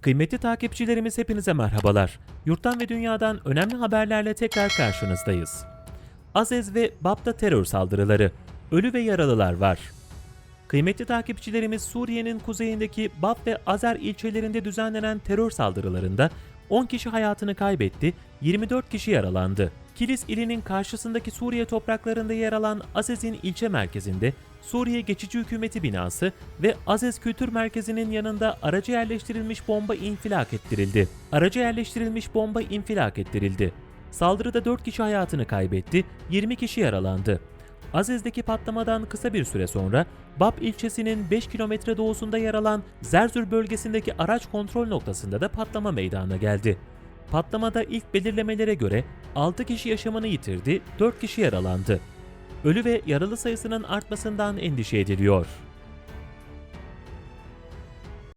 Kıymetli takipçilerimiz hepinize merhabalar. Yurttan ve dünyadan önemli haberlerle tekrar karşınızdayız. Azez ve Bab'da terör saldırıları, ölü ve yaralılar var. Kıymetli takipçilerimiz Suriye'nin kuzeyindeki Bab ve Azer ilçelerinde düzenlenen terör saldırılarında 10 kişi hayatını kaybetti, 24 kişi yaralandı. Kilis ilinin karşısındaki Suriye topraklarında yer alan Azez'in ilçe merkezinde Suriye Geçici Hükümeti binası ve Azez Kültür Merkezi'nin yanında araca yerleştirilmiş bomba infilak ettirildi. Araca yerleştirilmiş bomba infilak ettirildi. Saldırıda 4 kişi hayatını kaybetti, 20 kişi yaralandı. Azez'deki patlamadan kısa bir süre sonra Bab ilçesinin 5 kilometre doğusunda yer alan Zerzür bölgesindeki araç kontrol noktasında da patlama meydana geldi. Patlamada ilk belirlemelere göre 6 kişi yaşamını yitirdi, 4 kişi yaralandı. Ölü ve yaralı sayısının artmasından endişe ediliyor.